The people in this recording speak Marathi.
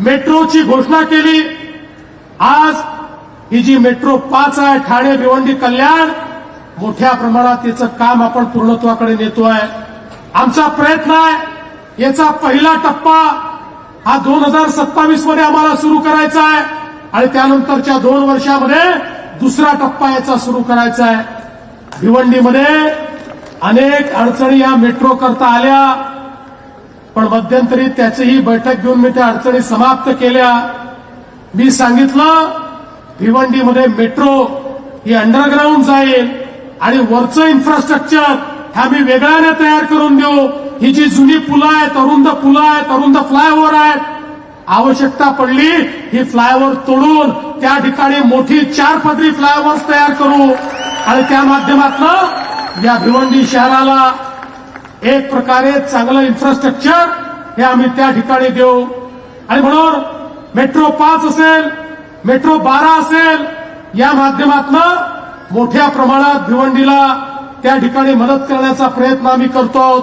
मेट्रोची घोषणा केली. आज ही जी मेट्रो पाच आहे ठाणे भिवंडी कल्याण मोठ्या प्रमाणात याचं काम आपण पूर्णत्वाकडे नेतोय. आमचा प्रयत्न आहे याचा पहिला टप्पा हा दोन हजार सत्तावीसमध्ये आम्हाला सुरू करायचा आहे आणि त्यानंतरच्या दोन वर्षामध्ये दुसरा टप्पा याचा सुरू करायचा आहे. भिवंडीमध्ये अनेक अडचणी या मेट्रो करता आल्या. पण मध्यंतरी त्याचीही बैठक घेऊन मी त्या अडचणी समाप्त केल्या. मी सांगितलं भिवंडीमध्ये मेट्रो ही अंडरग्राऊंड जाईल आणि वरचं इन्फ्रास्ट्रक्चर ह्या मी वेगळ्याने तयार करून देऊ. ही जी जुनी पुलं आहेत अरुंद पुलं आहेत अरुंद फ्लायओव्हर आहेत आवश्यकता पडली ही फ्लायओव्हर तोडून त्या ठिकाणी मोठी चार पदरी फ्लायओव्हर्स तयार करू. आणि त्या माध्यमातून या भिवंडी शहराला एक प्रकारे चांगलं इन्फ्रास्ट्रक्चर हे आम्ही त्या ठिकाणी देऊ. आणि म्हणून मेट्रो पाच असेल मेट्रो बारा असेल या माध्यमातून मोठ्या प्रमाणात भिवंडीला त्या ठिकाणी मदत करण्याचा प्रयत्न आम्ही करतो आहोत.